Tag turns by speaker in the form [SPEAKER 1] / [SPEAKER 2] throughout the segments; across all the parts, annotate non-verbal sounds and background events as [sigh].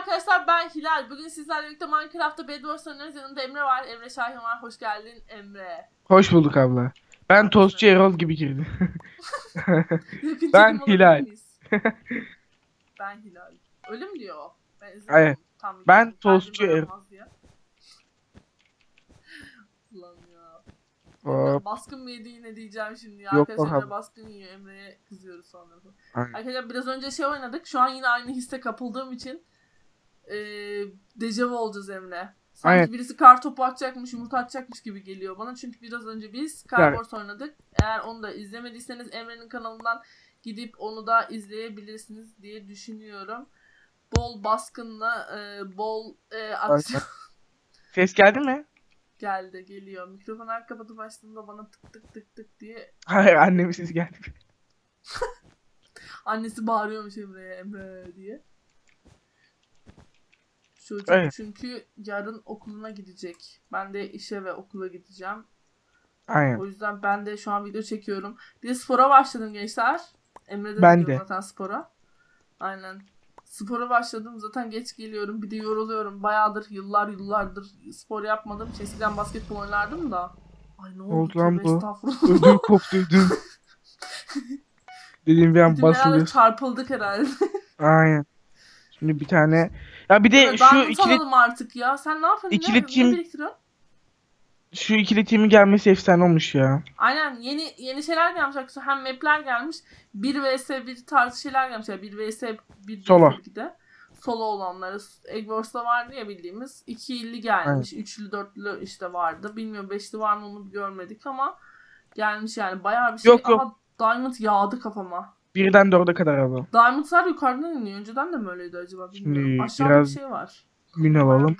[SPEAKER 1] arkadaşlar ben Hilal. Bugün sizlerle birlikte Minecraft'ta Bedwars oynuyoruz. Yanımda Emre var. Emre Şahin var. Hoş geldin Emre.
[SPEAKER 2] Hoş bulduk abla. Ben tostçu Erol gibi girdim. [laughs] Ben Hilal. [laughs]
[SPEAKER 1] ben Hilal. Öyle mi diyor? Ben izlemedim.
[SPEAKER 2] Evet.
[SPEAKER 1] Tam
[SPEAKER 2] Ben
[SPEAKER 1] bilmiyorum.
[SPEAKER 2] tostçu Erol. [laughs]
[SPEAKER 1] Ulan ya.
[SPEAKER 2] Hop.
[SPEAKER 1] Baskın mı yedi yine diyeceğim şimdi. ya.
[SPEAKER 2] Yok
[SPEAKER 1] Arkadaşlar baskın yiyor. Emre'ye kızıyoruz sonra.
[SPEAKER 2] Aynen.
[SPEAKER 1] Arkadaşlar biraz önce şey oynadık. Şu an yine aynı hisse kapıldığım için eee dejavu olacağız Emre. Sanki
[SPEAKER 2] Aynen.
[SPEAKER 1] birisi kar topu atacakmış, yumurta atacakmış gibi geliyor bana. Çünkü biraz önce biz Car Wars oynadık. Eğer onu da izlemediyseniz Emre'nin kanalından gidip onu da izleyebilirsiniz diye düşünüyorum. Bol baskınla, eee, bol eee, aksiyon
[SPEAKER 2] Ses geldi mi?
[SPEAKER 1] geldi, geliyor. Mikrofonu her kapatıp açtığımda bana tık tık tık tık diye
[SPEAKER 2] Hayır annemin sesi geldi. [laughs]
[SPEAKER 1] Annesi bağırıyormuş Emre'ye Emre diye. Çocuk
[SPEAKER 2] Evet.
[SPEAKER 1] çünkü yarın okuluna gidecek. Ben de işe ve okula gideceğim.
[SPEAKER 2] Aynen.
[SPEAKER 1] O yüzden ben de şu an video çekiyorum. Bir de spora başladım gençler. Emre de
[SPEAKER 2] Ben de.
[SPEAKER 1] zaten spora. Aynen. Spora başladım. Zaten geç geliyorum. Bir de yoruluyorum. Bayağıdır, yıllar yıllardır spor yapmadım. Eskiden basketbol oynardım da. Ay ne oldu,
[SPEAKER 2] oldu lan bu? Ödüm koptu ödüm. [laughs] Dediğim bir an basılıyor.
[SPEAKER 1] çarpıldık herhalde.
[SPEAKER 2] Aynen. Şimdi bir tane. Ya bir de
[SPEAKER 1] Ya
[SPEAKER 2] şu ikili
[SPEAKER 1] artık ya. Sen ne yapıyorsun?
[SPEAKER 2] İkili
[SPEAKER 1] ne,
[SPEAKER 2] team-
[SPEAKER 1] ne biriktiriyorsun?
[SPEAKER 2] şu ikili timin gelmesi efsane olmuş ya.
[SPEAKER 1] Aynen yeni yeni şeyler gelmiş arkadaşlar. Hem map'ler gelmiş. 1 vs 1 tarzı şeyler gelmiş. Yani 1 vs 1
[SPEAKER 2] Solo.
[SPEAKER 1] de. Solo olanları. Egg Wars'ta vardı ya bildiğimiz. 2'li gelmiş. 3'lü 4'lü işte vardı. Bilmiyorum 5'li var mı onu görmedik ama gelmiş yani bayağı bir şey.
[SPEAKER 2] Yok, yok.
[SPEAKER 1] Ama Diamond yağdı kafama.
[SPEAKER 2] Birden dörde kadar abla.
[SPEAKER 1] Diamond'lar yukarıdan iniyor. Önceden de mi öyleydi acaba bilmiyorum.
[SPEAKER 2] Şimdi
[SPEAKER 1] Aşağıda
[SPEAKER 2] biraz-
[SPEAKER 1] bir şey var.
[SPEAKER 2] Gün alalım.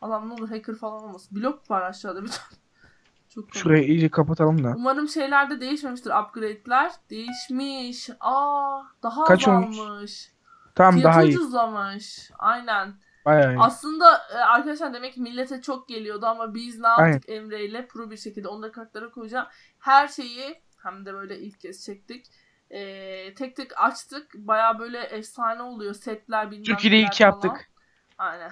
[SPEAKER 1] Allah'ım ne olur hacker falan olmasın. Blok var aşağıda bir tane. [laughs] Çok komik.
[SPEAKER 2] Şurayı iyice kapatalım da.
[SPEAKER 1] Umarım şeyler de değişmemiştir upgrade'ler. Değişmiş. Aa, daha
[SPEAKER 2] Kaç olmuş?
[SPEAKER 1] azalmış.
[SPEAKER 2] Tamam
[SPEAKER 1] Fiyatı
[SPEAKER 2] daha iyi.
[SPEAKER 1] ucuzlamış. Aynen.
[SPEAKER 2] Bayağı iyi.
[SPEAKER 1] Aslında e, arkadaşlar demek ki millete çok geliyordu ama biz ne yaptık Emre ile pro bir şekilde onları kartlara koyacağım. Her şeyi hem de böyle ilk kez çektik. E, tek tek açtık. Baya böyle efsane oluyor. Setler bilmem
[SPEAKER 2] Türkiye'de ilk yaptık.
[SPEAKER 1] Aynen.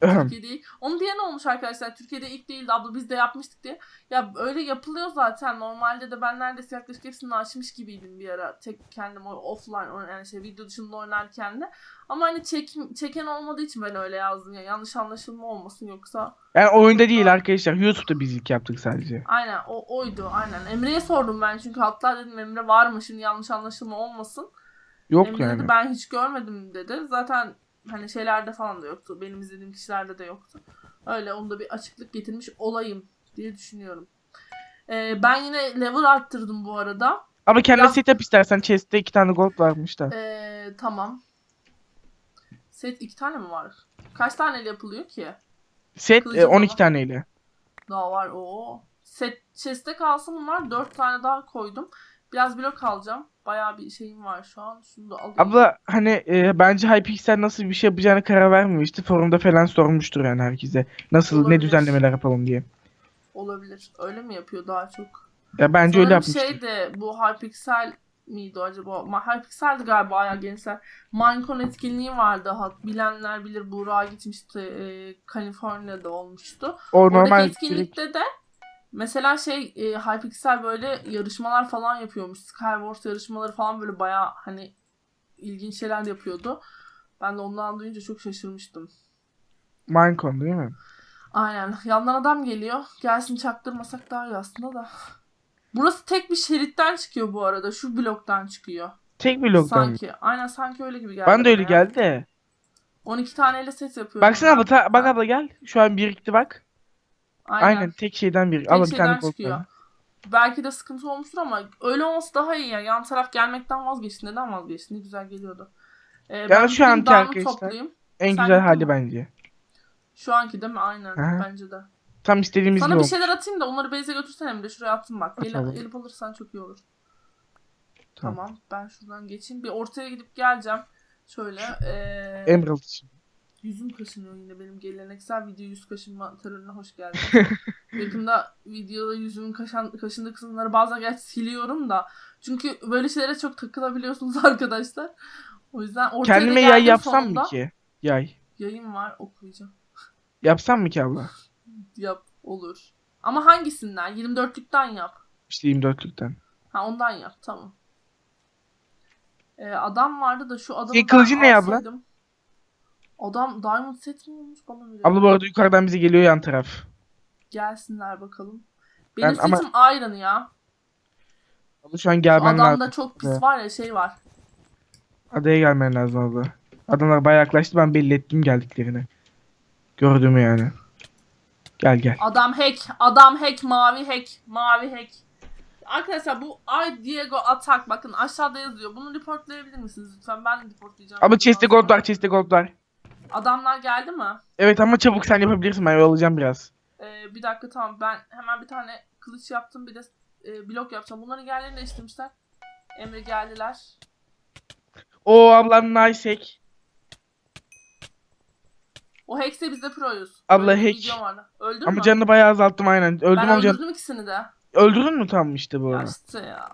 [SPEAKER 1] Türkiye'de ilk. Onu diye ne olmuş arkadaşlar? Türkiye'de ilk değildi abla biz de yapmıştık diye. Ya öyle yapılıyor zaten. Normalde de ben neredeyse yaklaşık hepsini açmış gibiydim bir ara. Tek kendim offline yani şey video dışında oynarken de. Ama hani çek, çeken olmadığı için ben öyle yazdım ya. Yanlış anlaşılma olmasın yoksa.
[SPEAKER 2] Yani oyunda değil arkadaşlar. YouTube'da biz ilk yaptık sadece.
[SPEAKER 1] Aynen o oydu aynen. Emre'ye sordum ben çünkü hatta dedim Emre var mı şimdi yanlış anlaşılma olmasın.
[SPEAKER 2] Yok
[SPEAKER 1] Emre
[SPEAKER 2] yani.
[SPEAKER 1] dedi ben hiç görmedim dedi. Zaten hani şeylerde falan da yoktu. Benim izlediğim kişilerde de yoktu. Öyle onda bir açıklık getirmiş olayım diye düşünüyorum. Ee, ben yine level arttırdım bu arada.
[SPEAKER 2] Ama kendine
[SPEAKER 1] Ya-
[SPEAKER 2] setup istersen chest'te iki tane gold varmış da.
[SPEAKER 1] Ee, tamam. Set iki tane mi var? Kaç taneyle yapılıyor ki?
[SPEAKER 2] Set
[SPEAKER 1] kılıcı
[SPEAKER 2] e, 12
[SPEAKER 1] bana.
[SPEAKER 2] taneyle.
[SPEAKER 1] Daha var o. Set chest'te kalsın bunlar. Dört tane daha koydum. Biraz blok alacağım. Bayağı bir şeyim var şu an. Şunu da alayım.
[SPEAKER 2] Abla hani e, bence Hypixel nasıl bir şey yapacağına karar vermemişti. Forumda falan sormuştur yani herkese. Nasıl
[SPEAKER 1] Olabilir.
[SPEAKER 2] ne düzenlemeler yapalım diye.
[SPEAKER 1] Olabilir. Öyle mi yapıyor daha çok?
[SPEAKER 2] Ya bence öyle
[SPEAKER 1] Sanırım
[SPEAKER 2] yapmıştır.
[SPEAKER 1] şey de bu Hypixel miydi acaba? Hypixel'di galiba ayağı gençler. Minecon etkinliği vardı. Bilenler bilir Burak'a gitmişti. E, Kaliforniya'da olmuştu.
[SPEAKER 2] o
[SPEAKER 1] Oradaki
[SPEAKER 2] normal
[SPEAKER 1] etkinlikte de mesela şey e, Hypixel böyle yarışmalar falan yapıyormuş. Skywars yarışmaları falan böyle baya hani ilginç şeyler yapıyordu. Ben de ondan duyunca çok şaşırmıştım.
[SPEAKER 2] Minecon değil mi?
[SPEAKER 1] Aynen. Yandan adam geliyor. Gelsin çaktırmasak daha iyi aslında da. Burası tek bir şeritten çıkıyor bu arada. Şu bloktan çıkıyor.
[SPEAKER 2] Tek bir logdan.
[SPEAKER 1] sanki. Aynen sanki öyle gibi geldi.
[SPEAKER 2] Ben de öyle
[SPEAKER 1] bana ya.
[SPEAKER 2] geldi de.
[SPEAKER 1] 12 taneyle set yapıyorum.
[SPEAKER 2] Baksana abla ta- bak abla gel. Şu an birikti bak.
[SPEAKER 1] Aynen.
[SPEAKER 2] Aynen, tek şeyden bir.
[SPEAKER 1] Tek
[SPEAKER 2] Abla bir tane
[SPEAKER 1] çıkıyor.
[SPEAKER 2] var.
[SPEAKER 1] Belki de sıkıntı olmuştur ama öyle olması daha iyi ya. Yan taraf gelmekten vazgeçti. Neden vazgeçti? Ne güzel geliyordu. Ee, ben
[SPEAKER 2] şu anki arkadaşlar-
[SPEAKER 1] toplayayım.
[SPEAKER 2] En
[SPEAKER 1] Sen
[SPEAKER 2] güzel hali
[SPEAKER 1] mı?
[SPEAKER 2] bence.
[SPEAKER 1] Şu anki değil mi? Aynen.
[SPEAKER 2] Aha.
[SPEAKER 1] Bence de.
[SPEAKER 2] Tam istediğimiz
[SPEAKER 1] Sana bir
[SPEAKER 2] olmuş.
[SPEAKER 1] şeyler atayım da onları base'e götürsen Emre. Şuraya attım bak. Gelip,
[SPEAKER 2] Atalım.
[SPEAKER 1] gelip alırsan çok iyi olur.
[SPEAKER 2] Tamam.
[SPEAKER 1] Tamam. Ben şuradan geçeyim. Bir ortaya gidip geleceğim. Şöyle. Ee,
[SPEAKER 2] Emerald için.
[SPEAKER 1] Yüzüm kaşınıyor yine benim geleneksel video yüz kaşınma terörüne hoş geldin. [laughs] Yakında videoda yüzümün kaşan, kaşındığı kısımları bazen gerçi siliyorum da. Çünkü böyle şeylere çok takılabiliyorsunuz [laughs] arkadaşlar. O yüzden ortaya
[SPEAKER 2] Kendime yay yapsam
[SPEAKER 1] sonunda.
[SPEAKER 2] mı ki? Yay.
[SPEAKER 1] Yayın var okuyacağım.
[SPEAKER 2] Yapsam mı ki abla? [laughs]
[SPEAKER 1] Yap olur. Ama hangisinden? 24'lükten yap.
[SPEAKER 2] İşte 24'lükten.
[SPEAKER 1] Ha ondan yap tamam. Ee, adam vardı da şu adamı ben
[SPEAKER 2] kılıcın ne abla?
[SPEAKER 1] Adam Diamond set mi olmuş bana veriyor.
[SPEAKER 2] Abla bu arada yukarıdan bize geliyor yan taraf.
[SPEAKER 1] Gelsinler bakalım. Benim
[SPEAKER 2] Ben ama-
[SPEAKER 1] setim Iron ya.
[SPEAKER 2] Abla şu an gelmen
[SPEAKER 1] Adamda
[SPEAKER 2] lazım.
[SPEAKER 1] çok pis
[SPEAKER 2] Evet.
[SPEAKER 1] var ya şey var.
[SPEAKER 2] Adaya gelmen lazım abla. Adamlar bayağı yaklaştı ben belli ettim geldiklerini. Gördüğümü yani. Gel gel.
[SPEAKER 1] Adam hack. Adam hack. Mavi hack. Mavi hack. Arkadaşlar bu I Diego Attack bakın aşağıda yazıyor. Bunu reportlayabilir misiniz lütfen? Ben reportlayacağım.
[SPEAKER 2] Abla chest'te gold var chest'te gold var.
[SPEAKER 1] Adamlar geldi mi?
[SPEAKER 2] Evet ama çabuk sen yapabilirsin ben oyalayacağım biraz.
[SPEAKER 1] Ee, bir dakika tamam ben hemen bir tane kılıç yaptım bir de e, blok yapacağım. Bunların yerlerini değiştirmişler. Emre geldiler.
[SPEAKER 2] Oo ablam nice hack.
[SPEAKER 1] O Hex'e biz de proyuz.
[SPEAKER 2] Abla
[SPEAKER 1] Böyle bir
[SPEAKER 2] hack.
[SPEAKER 1] video vardı. Öldün
[SPEAKER 2] Ama
[SPEAKER 1] mü?
[SPEAKER 2] canını bayağı azalttım aynen. Öldüm
[SPEAKER 1] ben
[SPEAKER 2] ama can...
[SPEAKER 1] öldürdüm ikisini de.
[SPEAKER 2] Öldürdün mü tam işte bu arada?
[SPEAKER 1] işte ya.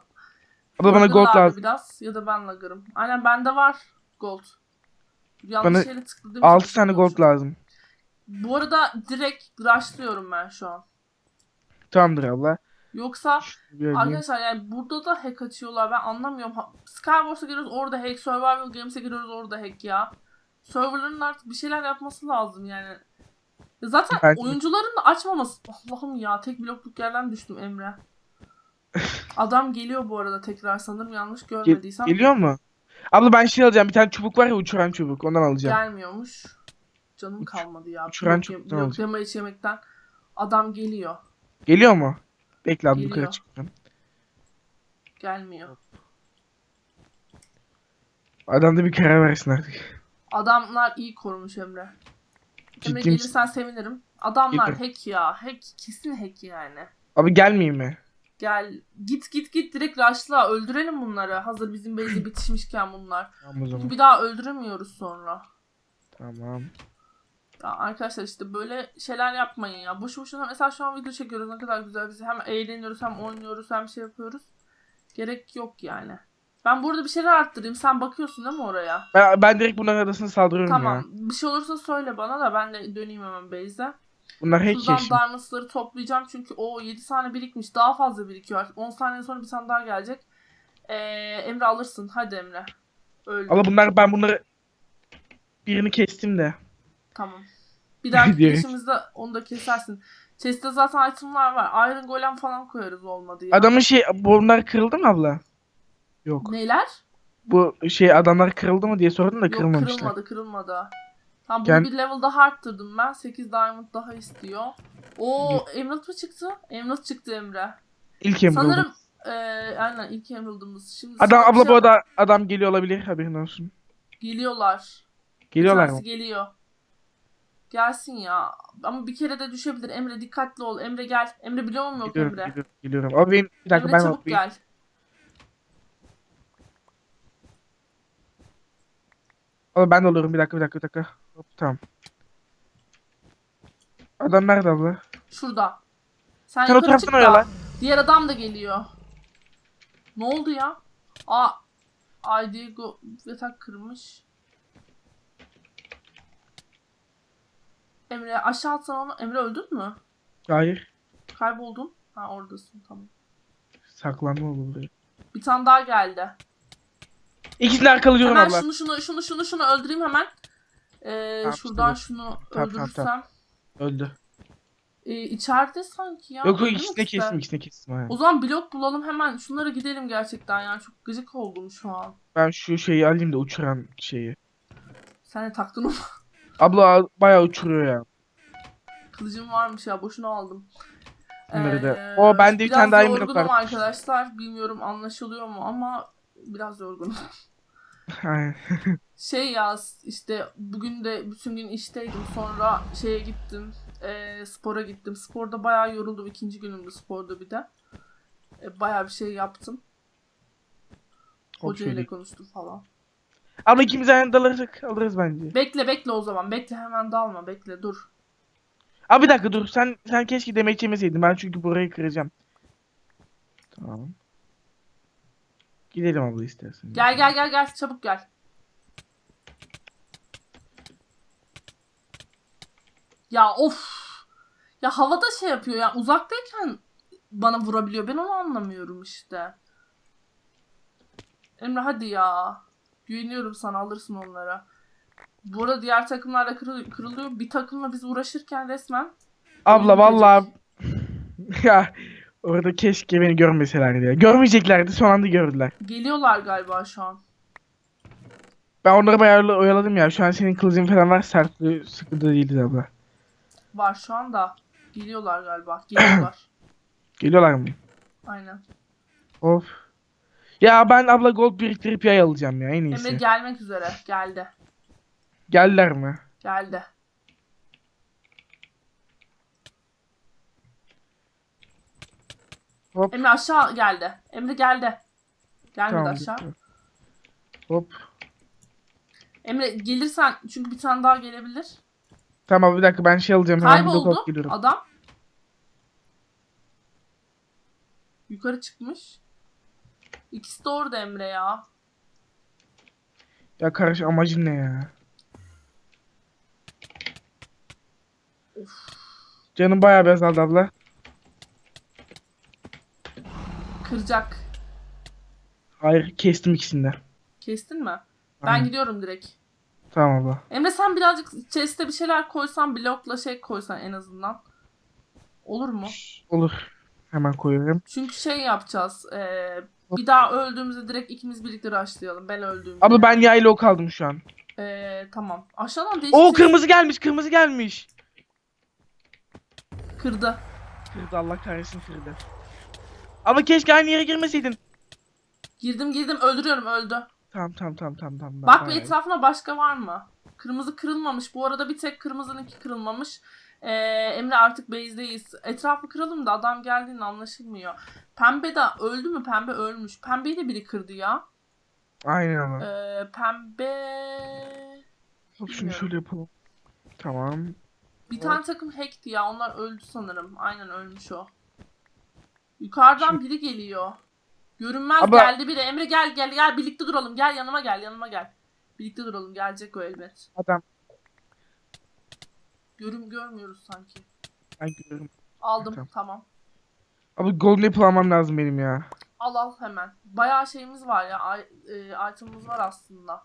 [SPEAKER 2] Abla bana gold lazım.
[SPEAKER 1] Biraz ya da ben lagırım. Aynen bende var gold. Yanlış
[SPEAKER 2] Bana
[SPEAKER 1] şeyle tıkladım.
[SPEAKER 2] 6 tane gold lazım.
[SPEAKER 1] Bu arada direkt rushlıyorum ben şu an.
[SPEAKER 2] Tamamdır abla.
[SPEAKER 1] Yoksa arkadaşlar yani burada da hack açıyorlar ben anlamıyorum. Ha- Skywars'a giriyoruz orada hack, Survival Games'e giriyoruz orada hack ya. Serverların artık bir şeyler yapması lazım yani. Ya Zaten
[SPEAKER 2] Bence-
[SPEAKER 1] oyuncuların da açmaması. Allah'ım ya tek blokluk yerden düştüm Emre. [laughs] Adam geliyor bu arada tekrar sanırım yanlış görmediysem.
[SPEAKER 2] geliyor mu? Abla ben şey alacağım. Bir tane çubuk var ya uçuran çubuk. Ondan alacağım.
[SPEAKER 1] Gelmiyormuş. Canım kalmadı ya.
[SPEAKER 2] uçuran
[SPEAKER 1] Blok,
[SPEAKER 2] güzel
[SPEAKER 1] blok damage yemekten. Adam geliyor.
[SPEAKER 2] Geliyor mu? Bekle abla yukarı
[SPEAKER 1] Geliyor.
[SPEAKER 2] çıkacağım.
[SPEAKER 1] Gelmiyor.
[SPEAKER 2] Adam da bir karar versin artık.
[SPEAKER 1] Adamlar iyi korumuş Emre. Emre
[SPEAKER 2] Ciddi misin?
[SPEAKER 1] gelirsen sevinirim. Adamlar
[SPEAKER 2] Gelirim.
[SPEAKER 1] hack ya. Hack kesin hack yani.
[SPEAKER 2] Abi gelmeyeyim mi?
[SPEAKER 1] Gel git git git direkt rushla öldürelim bunları. Hazır bizim base'e [clears throat] bitişmişken bunlar.
[SPEAKER 2] Tamam o zaman.
[SPEAKER 1] Bir daha öldüremiyoruz sonra.
[SPEAKER 2] Tamam.
[SPEAKER 1] Ya arkadaşlar işte böyle şeyler yapmayın ya. Boşu boşuna mesela şu an video çekiyoruz ne kadar güzel. Biz hem eğleniyoruz hem oynuyoruz hem şey yapıyoruz. Gerek yok yani. Ben burada bir şeyler arttırayım. Sen bakıyorsun değil mi oraya?
[SPEAKER 2] Ben, ben direkt bunların arasına saldırıyorum
[SPEAKER 1] Tamam.
[SPEAKER 2] ya.
[SPEAKER 1] Bir şey olursa söyle bana da ben de döneyim hemen base'e.
[SPEAKER 2] Bunlar hack ya
[SPEAKER 1] Şuradan
[SPEAKER 2] şimdi.
[SPEAKER 1] diamonds'ları toplayacağım çünkü o 7 tane birikmiş. Daha fazla birikiyor artık. 10 saniye sonra bir tane daha gelecek. Ee, Emre alırsın. Hadi Emre. Öldü.
[SPEAKER 2] Abla bunlar ben bunları birini kestim de.
[SPEAKER 1] Tamam. Bir dahaki [laughs] girişimizde onu da kesersin. Chest'te zaten itemlar var. Iron Golem falan koyarız olmadı ya.
[SPEAKER 2] Adamın şey bunlar kırıldı mı abla? Yok.
[SPEAKER 1] Neyler?
[SPEAKER 2] Bu şey adamlar kırıldı mı diye sordum da
[SPEAKER 1] Yok
[SPEAKER 2] kırılmamışlar.
[SPEAKER 1] kırılmadı kırılmadı. Tamam bunu
[SPEAKER 2] Gel-
[SPEAKER 1] bir level daha arttırdım ben. 8 diamond daha istiyor. Oo Emerald mı çıktı? Emerald çıktı Emre.
[SPEAKER 2] İlk emerald.
[SPEAKER 1] Sanırım eee aynen ilk Emerald'ımız. Şimdi
[SPEAKER 2] Adam
[SPEAKER 1] sana bir
[SPEAKER 2] abla
[SPEAKER 1] şey-
[SPEAKER 2] bu arada adam geliyor olabilir haberin olsun.
[SPEAKER 1] Geliyorlar.
[SPEAKER 2] Geliyorlar mı?
[SPEAKER 1] tanesi geliyor. Gelsin ya. Ama bir kere de düşebilir. Emre dikkatli ol. Emre gel. Emre biliyor musun yok
[SPEAKER 2] Geliyorum,
[SPEAKER 1] Emre?
[SPEAKER 2] geliyorum, geliyorum. Abi benim bir dakika
[SPEAKER 1] Emre
[SPEAKER 2] ben
[SPEAKER 1] çabuk
[SPEAKER 2] bakayım.
[SPEAKER 1] gel.
[SPEAKER 2] Abi ben de olurum bir dakika bir dakika bir dakika. Tamam. Adam nerede abla?
[SPEAKER 1] Şurada. Sen,
[SPEAKER 2] Sen o
[SPEAKER 1] yukarı
[SPEAKER 2] taraftan
[SPEAKER 1] çık da. Diğer adam da geliyor. Ne oldu ya? Aa. Ay Diego yatak kırmış. Emre aşağı atsan onu. Emre öldün mü?
[SPEAKER 2] Hayır.
[SPEAKER 1] Kayboldun. Ha oradasın tamam.
[SPEAKER 2] Saklanma oldu buraya.
[SPEAKER 1] Bir tane daha geldi.
[SPEAKER 2] İkisini arkalıyorum
[SPEAKER 1] Hemen
[SPEAKER 2] abla.
[SPEAKER 1] şunu şunu şunu şunu şunu öldüreyim hemen. Ee,
[SPEAKER 2] Tamam,
[SPEAKER 1] şuradan
[SPEAKER 2] işte
[SPEAKER 1] şunu
[SPEAKER 2] tamam,
[SPEAKER 1] öldürürsem.
[SPEAKER 2] tamam. Öldü.
[SPEAKER 1] Ee, içeride sanki ya.
[SPEAKER 2] yok yok ikisini de kestim ikisini de kestim. aynen.
[SPEAKER 1] O zaman blok bulalım hemen. Şunlara gidelim gerçekten ya. Çok gıcık oldum şu an.
[SPEAKER 2] Ben şu şeyi alayım da uçuran şeyi.
[SPEAKER 1] Sen de taktın onu. [laughs]
[SPEAKER 2] Abla bayağı uçuruyor ya.
[SPEAKER 1] Kılıcım varmış ya. Boşuna aldım.
[SPEAKER 2] Bunları da-
[SPEAKER 1] Ee,
[SPEAKER 2] O, bende bir
[SPEAKER 1] biraz
[SPEAKER 2] tane daha var.
[SPEAKER 1] arkadaşlar. Bilmiyorum anlaşılıyor mu ama biraz yorgunum. [laughs] [laughs] Şey ya işte bugün de bütün gün işteydim. Sonra şeye gittim. e, spora gittim. Sporda bayağı yoruldum. İkinci günümdü sporda bir de. E, bayağı bir şey yaptım. Hocayla
[SPEAKER 2] şöyle.
[SPEAKER 1] konuştum falan.
[SPEAKER 2] Abla ikimiz aynı dalarsak alırız bence.
[SPEAKER 1] Bekle bekle o zaman. Bekle hemen dalma. Bekle dur.
[SPEAKER 2] Abi bir dakika dur. Sen sen keşke demek yemeseydin. Ben çünkü burayı kıracağım. Tamam. Gidelim abla istersen.
[SPEAKER 1] Gel gel gel gel. Çabuk gel. Ya of. Ya havada şey yapıyor ya uzaktayken bana vurabiliyor. Ben onu anlamıyorum işte. Emre hadi ya. Güveniyorum sana alırsın onlara. Bu arada diğer takımlarla kırıl- kırılıyor. Bir takımla biz uğraşırken resmen.
[SPEAKER 2] Abla vallahi [laughs] ya orada keşke beni görmeselerdi ya. Görmeyeceklerdi son anda gördüler.
[SPEAKER 1] Geliyorlar galiba şu an.
[SPEAKER 2] Ben onları bayağı oyaladım ya. Şu an senin kılıcın falan var. Sertliği sıkıntı değildi abla.
[SPEAKER 1] Var şu anda. Geliyorlar galiba. Geliyorlar. [clears throat]
[SPEAKER 2] Geliyorlar mı?
[SPEAKER 1] Aynen.
[SPEAKER 2] Of. Ya ben abla gold biriktirip yay alacağım ya en iyisi.
[SPEAKER 1] Emre gelmek üzere. Geldi.
[SPEAKER 2] Geldiler mi?
[SPEAKER 1] Geldi.
[SPEAKER 2] Hop.
[SPEAKER 1] Emre aşağı geldi. Emre geldi. Gelmedi
[SPEAKER 2] Tamam.
[SPEAKER 1] aşağı.
[SPEAKER 2] bitti. Hop.
[SPEAKER 1] Emre gelirsen çünkü bir tane daha gelebilir.
[SPEAKER 2] Tamam bir dakika ben şey alacağım. Hemen bir
[SPEAKER 1] Kayboldu
[SPEAKER 2] blok geliyorum.
[SPEAKER 1] adam. Yukarı çıkmış. İkisi de orada Emre ya.
[SPEAKER 2] Ya karış amacın ne ya? Canım bayağı bir azaldı abla.
[SPEAKER 1] Kıracak.
[SPEAKER 2] Hayır kestim ikisini de.
[SPEAKER 1] Kestin mi? Ben
[SPEAKER 2] Aynen.
[SPEAKER 1] gidiyorum direkt.
[SPEAKER 2] Tamam abla.
[SPEAKER 1] Emre sen birazcık chest'e bir şeyler koysan blokla şey koysan en azından. Olur mu?
[SPEAKER 2] Olur. Hemen koyuyorum.
[SPEAKER 1] Çünkü şey yapacağız. eee, bir daha öldüğümüzde direkt ikimiz birlikte rushlayalım. Ben öldüğümde.
[SPEAKER 2] Abla ben yayla ok aldım şu an.
[SPEAKER 1] Eee, tamam. Aşağıdan değişik
[SPEAKER 2] Oo
[SPEAKER 1] ses
[SPEAKER 2] kırmızı gelmiş kırmızı gelmiş.
[SPEAKER 1] kırdı.
[SPEAKER 2] Kırdı Allah kahretsin kırdı. Ama keşke aynı yere girmeseydin.
[SPEAKER 1] Girdim girdim öldürüyorum öldü.
[SPEAKER 2] Tamam tamam tamam tamam tamam.
[SPEAKER 1] Bak bir etrafına başka var mı? Kırmızı kırılmamış. Bu arada bir tek kırmızınınki kırılmamış. Ee, Emre artık base'deyiz. Etrafı kıralım da adam geldiğinde anlaşılmıyor. Pembe de öldü mü? Pembe ölmüş. Pembeyi de biri kırdı ya.
[SPEAKER 2] Aynen ama.
[SPEAKER 1] Ee, pembe...
[SPEAKER 2] Hop şunu şöyle yapalım. Tamam.
[SPEAKER 1] Bir tane takım hackti ya. Onlar öldü sanırım. Aynen ölmüş o. Yukarıdan biri geliyor. Görünmez
[SPEAKER 2] Ama-
[SPEAKER 1] geldi biri. Emre gel gel gel birlikte duralım. Gel yanıma gel yanıma gel. Birlikte duralım. Gelecek o elbet.
[SPEAKER 2] Adam
[SPEAKER 1] Görüm görmüyoruz sanki.
[SPEAKER 2] ben görüyorum.
[SPEAKER 1] Aldım
[SPEAKER 2] Tamam.
[SPEAKER 1] tamam.
[SPEAKER 2] Abi golden apple almam lazım benim ya.
[SPEAKER 1] Al al hemen. Bayağı şeyimiz var ya. Ay, e, itemimiz var aslında.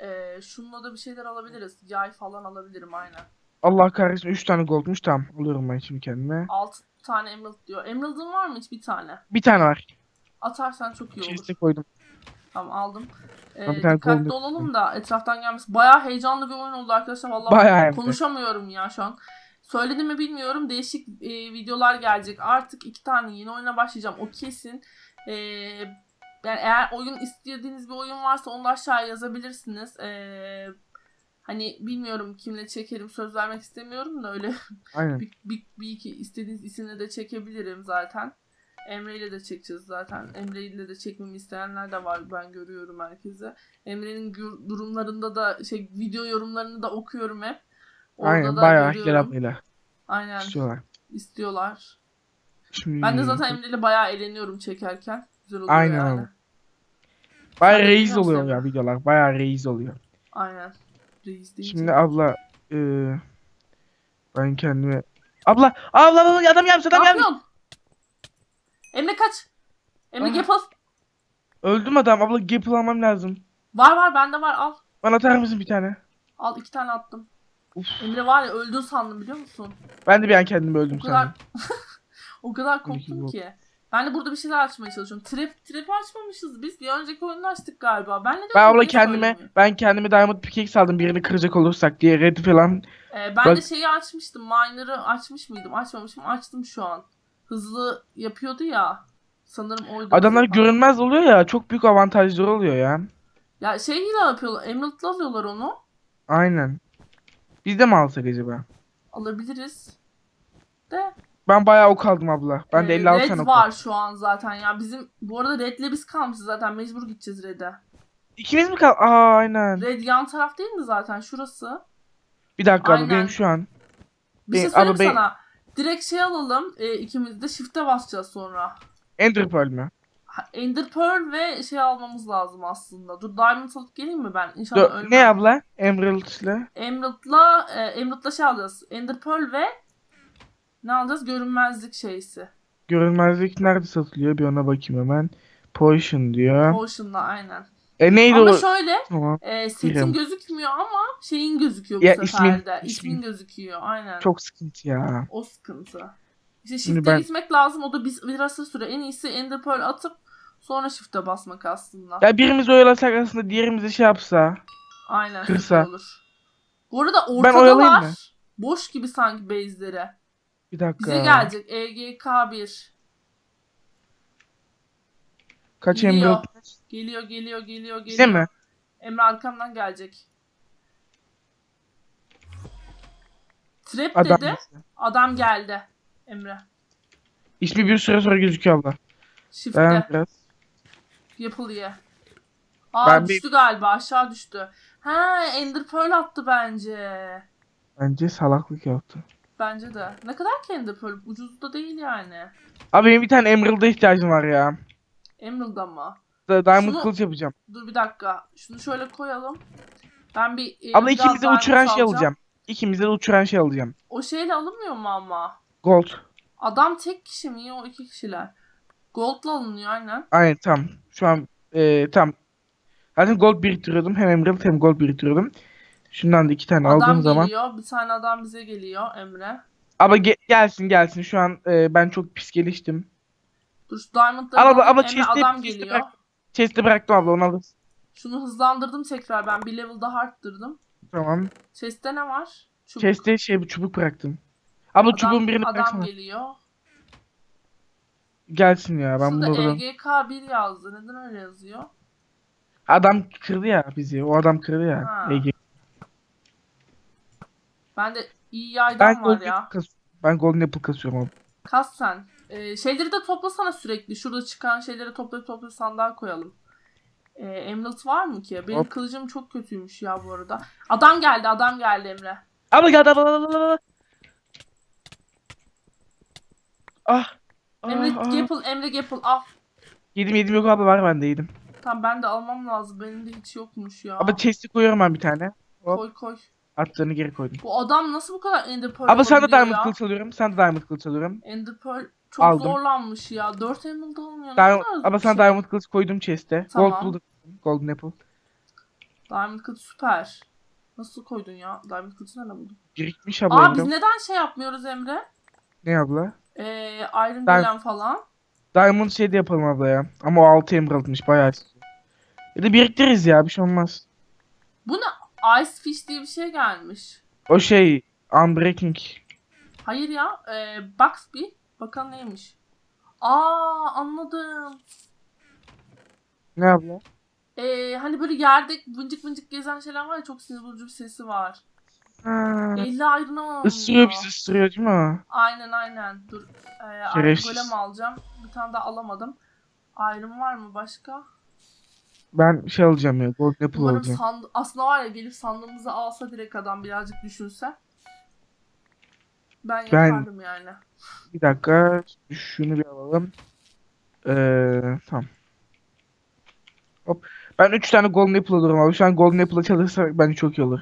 [SPEAKER 1] E, şununla da bir şeyler alabiliriz. Yay falan alabilirim aynen.
[SPEAKER 2] Allah kahretsin 3 tane goldmuş tamam alıyorum ben şimdi kendime.
[SPEAKER 1] 6 tane emerald diyor. Emerald'ın var mı hiç bir tane?
[SPEAKER 2] Bir tane var.
[SPEAKER 1] Atarsan çok iyi olur.
[SPEAKER 2] Chest'e koydum.
[SPEAKER 1] Tamam aldım. E,
[SPEAKER 2] bir tane
[SPEAKER 1] dikkatli
[SPEAKER 2] golden-
[SPEAKER 1] olalım da etraftan gelmesi. Bayağı heyecanlı bir oyun oldu arkadaşlar. Vallahi
[SPEAKER 2] Bayağı hem de.
[SPEAKER 1] konuşamıyorum ya şu an. Söyledim mi bilmiyorum. Değişik e, videolar gelecek. Artık iki tane yeni oyuna başlayacağım. O kesin. E, yani eğer oyun istediğiniz bir oyun varsa onu da aşağıya yazabilirsiniz. E, hani bilmiyorum kimle çekerim söz vermek istemiyorum da öyle [laughs]
[SPEAKER 2] Aynen.
[SPEAKER 1] bir, bir, bir iki istediğiniz isimle de çekebilirim zaten. Emre ile de çekeceğiz zaten. Emre ile de çekmemi isteyenler de var. Ben görüyorum herkese. Emre'nin durumlarında da şey video yorumlarını da okuyorum hep. Orada
[SPEAKER 2] Aynen
[SPEAKER 1] da
[SPEAKER 2] bayağı
[SPEAKER 1] görüyorum.
[SPEAKER 2] gel ablayla
[SPEAKER 1] Aynen
[SPEAKER 2] istiyorlar.
[SPEAKER 1] istiyorlar.
[SPEAKER 2] Şimdi
[SPEAKER 1] Ben de zaten Emre ile bayağı eğleniyorum çekerken. Güzel oluyor
[SPEAKER 2] Aynen
[SPEAKER 1] yani.
[SPEAKER 2] bayağı reis oluyor ya videolar. Bayağı reis oluyor.
[SPEAKER 1] Aynen. Reis deyince.
[SPEAKER 2] Şimdi abla eee ben kendime Abla abla abla adam gelmiş
[SPEAKER 1] ne
[SPEAKER 2] adam gelmiş.
[SPEAKER 1] yapıyorsun? Emre kaç. Emre
[SPEAKER 2] Ah.
[SPEAKER 1] Gapple.
[SPEAKER 2] Öldüm adam abla gapple almam lazım.
[SPEAKER 1] Var var bende var al.
[SPEAKER 2] Bana atar mısın bir tane?
[SPEAKER 1] Al iki tane attım.
[SPEAKER 2] Uf.
[SPEAKER 1] Emre var ya öldün sandım biliyor musun?
[SPEAKER 2] Ben de bir an kendimi öldüm
[SPEAKER 1] O kadar
[SPEAKER 2] sandım. [laughs]
[SPEAKER 1] o kadar
[SPEAKER 2] 12
[SPEAKER 1] korktum
[SPEAKER 2] volt.
[SPEAKER 1] ki. Ben de burada bir şeyler açmaya çalışıyorum. Trap trap açmamışız biz. Bir önceki oyunu açtık galiba. Ben ne
[SPEAKER 2] Ben abla kendime
[SPEAKER 1] söylemiyor?
[SPEAKER 2] ben kendime diamond pickaxe aldım birini kıracak olursak diye red falan.
[SPEAKER 1] Ee, ben
[SPEAKER 2] Bak-
[SPEAKER 1] de şeyi açmıştım. Miner'ı açmış mıydım? Açmamışım. Açtım şu an. Hızlı yapıyordu ya. Sanırım oydu.
[SPEAKER 2] Adamlar görünmez oluyor ya çok büyük avantajları oluyor ya.
[SPEAKER 1] Ya şeyle yapıyorlar. Emerald'la alıyorlar onu.
[SPEAKER 2] Aynen. Biz de mi alsak acaba?
[SPEAKER 1] Alabiliriz. De.
[SPEAKER 2] Ben bayağı ok aldım abla. Ben de
[SPEAKER 1] Ee,
[SPEAKER 2] 56
[SPEAKER 1] Red
[SPEAKER 2] tane ok
[SPEAKER 1] var
[SPEAKER 2] aldım.
[SPEAKER 1] şu an zaten ya. Bizim bu arada Red'le biz kalmışız zaten. Mecbur gideceğiz Red'e.
[SPEAKER 2] İkimiz mi kal? Aa aynen.
[SPEAKER 1] Red yan taraf değil mi zaten? Şurası.
[SPEAKER 2] Bir dakika
[SPEAKER 1] Aynen.
[SPEAKER 2] benim şu an.
[SPEAKER 1] Bir şey
[SPEAKER 2] Benim-
[SPEAKER 1] söyleyeyim
[SPEAKER 2] benim-
[SPEAKER 1] sana. Direkt şey alalım. E, ikimiz de shift'e basacağız sonra.
[SPEAKER 2] Ender Pearl mü?
[SPEAKER 1] Ha, Ender Pearl ve şey almamız lazım aslında. Dur Diamond alıp geleyim mi ben? İnşallah
[SPEAKER 2] Dö-
[SPEAKER 1] ölmem.
[SPEAKER 2] ne abla? Emerald'la.
[SPEAKER 1] Emerald'la e, Emerald'la şey alacağız. Ender Pearl ve ne alacağız? Görünmezlik şeysi.
[SPEAKER 2] Görünmezlik nerede satılıyor? Bir ona bakayım hemen. Potion diyor.
[SPEAKER 1] Potion'la aynen.
[SPEAKER 2] E neydi
[SPEAKER 1] Ama
[SPEAKER 2] o?
[SPEAKER 1] şöyle
[SPEAKER 2] Tamam.
[SPEAKER 1] e, setin
[SPEAKER 2] Biliyorum.
[SPEAKER 1] gözükmüyor ama şeyin gözüküyor bu
[SPEAKER 2] Ya,
[SPEAKER 1] sefer
[SPEAKER 2] ismin-.
[SPEAKER 1] İsmin,
[SPEAKER 2] ismin.
[SPEAKER 1] gözüküyor aynen.
[SPEAKER 2] Çok sıkıntı ya.
[SPEAKER 1] O sıkıntı. İşte shift'e
[SPEAKER 2] ben-
[SPEAKER 1] gitmek lazım. O da biz biraz süre. En iyisi Ender Pearl atıp sonra shift'e basmak aslında.
[SPEAKER 2] Ya birimiz oyalasak aslında diğerimiz şey yapsa.
[SPEAKER 1] Aynen.
[SPEAKER 2] kırsa.
[SPEAKER 1] olur. Bu arada ortadalar. Boş gibi sanki base'leri.
[SPEAKER 2] Bir dakika.
[SPEAKER 1] Bize gelecek. E EGK1.
[SPEAKER 2] Kaç
[SPEAKER 1] Geliyor.
[SPEAKER 2] Emerald?
[SPEAKER 1] Geliyor geliyor geliyor geliyor.
[SPEAKER 2] Bize mi?
[SPEAKER 1] Emre arkamdan gelecek. Trap
[SPEAKER 2] Adam.
[SPEAKER 1] dedi. Adam geldi. Emre.
[SPEAKER 2] İsmi bir süre sonra gözüküyor abla.
[SPEAKER 1] Shift'te.
[SPEAKER 2] Biraz.
[SPEAKER 1] Yapılıyor. Aa
[SPEAKER 2] Ben bir-
[SPEAKER 1] düştü galiba aşağı düştü. Ha Ender Pearl attı bence.
[SPEAKER 2] Bence salaklık yaptı.
[SPEAKER 1] Bence de. Ne kadar ki Ender Pearl? Ucuz da değil yani.
[SPEAKER 2] Abi benim bir tane Emerald'a ihtiyacım var ya.
[SPEAKER 1] Emerald ama.
[SPEAKER 2] Da- Diamond
[SPEAKER 1] Şunu-
[SPEAKER 2] kılıç yapacağım.
[SPEAKER 1] Dur bir dakika. Şunu şöyle koyalım. Ben bir e,
[SPEAKER 2] Abla ikimize
[SPEAKER 1] diamond
[SPEAKER 2] uçuran şey
[SPEAKER 1] alacağım.
[SPEAKER 2] İkimize de uçuran şey alacağım.
[SPEAKER 1] O şeyle alınmıyor mu ama?
[SPEAKER 2] Gold.
[SPEAKER 1] Adam tek kişi mi? O iki kişiler. Gold'la alınıyor aynen.
[SPEAKER 2] Aynen tamam. Şu an e, tam. Zaten gold biriktiriyordum. Hem Emerald hem gold biriktiriyordum. Şundan da iki tane
[SPEAKER 1] Adam
[SPEAKER 2] aldığım zaman.
[SPEAKER 1] geliyor. Bir tane adam bize geliyor Emre.
[SPEAKER 2] Ama ge- gelsin gelsin. Şu an e, ben çok pis geliştim.
[SPEAKER 1] Dur şu diamondları
[SPEAKER 2] Al abla
[SPEAKER 1] Emre
[SPEAKER 2] chest'e-
[SPEAKER 1] adam geliyor.
[SPEAKER 2] bırak. Bıraktım abla onu alırsın.
[SPEAKER 1] Şunu hızlandırdım tekrar ben. Bir level daha arttırdım.
[SPEAKER 2] Tamam.
[SPEAKER 1] Chest'te ne var? Çubuk.
[SPEAKER 2] Chest'e şey bir çubuk bıraktım. Abla
[SPEAKER 1] Adam-
[SPEAKER 2] çubuğun birini
[SPEAKER 1] Adam
[SPEAKER 2] bıraksana.
[SPEAKER 1] geliyor.
[SPEAKER 2] Gelsin ya ben
[SPEAKER 1] Şurada
[SPEAKER 2] burada.
[SPEAKER 1] EGK1 yazdı. Neden öyle yazıyor?
[SPEAKER 2] Adam kırdı ya bizi. O adam kırdı ya.
[SPEAKER 1] Ha.
[SPEAKER 2] Ege.
[SPEAKER 1] Ben de iyi
[SPEAKER 2] Ben
[SPEAKER 1] yaydan var
[SPEAKER 2] golden
[SPEAKER 1] ya.
[SPEAKER 2] kasıyorum. Ben golden apple kasıyorum abi.
[SPEAKER 1] Kas sen. Ee, şeyleri de toplasana sürekli. Şurada çıkan şeyleri toplayıp toplayıp sandığa koyalım. Ee, Emerald var mı ki? Benim
[SPEAKER 2] Hop.
[SPEAKER 1] kılıcım çok kötüymüş ya bu arada. Adam geldi adam geldi Emre.
[SPEAKER 2] Abla geldi abla abla abla, abla. Ah. Ah,
[SPEAKER 1] Emre
[SPEAKER 2] ah.
[SPEAKER 1] Gapple, Emre Gapple al.
[SPEAKER 2] Yedim yedim yok abla var bende yedim.
[SPEAKER 1] Tamam ben de almam lazım. Benim de hiç yokmuş ya.
[SPEAKER 2] Abla chest'i koyuyorum ben bir tane. hop.
[SPEAKER 1] koy koy.
[SPEAKER 2] Attığını geri koydum.
[SPEAKER 1] Bu adam nasıl bu kadar Ender Pearl
[SPEAKER 2] Abla sen de
[SPEAKER 1] alabiliyor
[SPEAKER 2] diamond
[SPEAKER 1] ya?
[SPEAKER 2] kılıç alıyorum. Sen de diamond kılıç alıyorum.
[SPEAKER 1] Ender Pearl çok
[SPEAKER 2] Aldım.
[SPEAKER 1] zorlanmış ya. 4 Emerald alınıyor.
[SPEAKER 2] Diamond, abla
[SPEAKER 1] şey.
[SPEAKER 2] diamond kılıç koydum chest'e.
[SPEAKER 1] Tamam.
[SPEAKER 2] Gold buldum. Golden apple.
[SPEAKER 1] Diamond kılıç süper. Nasıl koydun ya? Diamond kılıcı nereden buldun?
[SPEAKER 2] Birikmiş abla.
[SPEAKER 1] Aa biz neden şey yapmıyoruz Emre?
[SPEAKER 2] Ne abla?
[SPEAKER 1] Ee, Iron
[SPEAKER 2] Ben-
[SPEAKER 1] Golem falan.
[SPEAKER 2] Diamond şey de yapalım abla ya. Ama o 6 emerald'mış bayağı istiyor. Ya da biriktiririz ya bir şey olmaz.
[SPEAKER 1] Bu ne? Ice Fish diye bir şey gelmiş.
[SPEAKER 2] O şey Unbreaking.
[SPEAKER 1] Hayır ya. Box bir. Bakalım neymiş. Aa anladım.
[SPEAKER 2] Ne abla?
[SPEAKER 1] Ee, hani böyle yerde vıncık vıncık gezen şeyler var ya çok sinir bozucu bir sesi var.
[SPEAKER 2] Ha.
[SPEAKER 1] 50 ayrına alınıyor.
[SPEAKER 2] Isırıyor bizi ısırıyor değil mi?
[SPEAKER 1] Aynen aynen. Dur. Ee. Golem alacağım. Bir tane daha alamadım. Iron var mı başka?
[SPEAKER 2] Ben şey alacağım ya. Golden Apple
[SPEAKER 1] Umarım
[SPEAKER 2] alacağım.
[SPEAKER 1] sand aslında var ya gelip sandığımızı alsa direkt adam birazcık düşünse. Ben
[SPEAKER 2] Ben-
[SPEAKER 1] yapardım yani.
[SPEAKER 2] Bir dakika. Şunu bir alalım. Ee, tamam. Hop. Ben 3 tane Golden Apple alırım abi. Şu an Golden Apple'a çalışırsak bence çok iyi olur.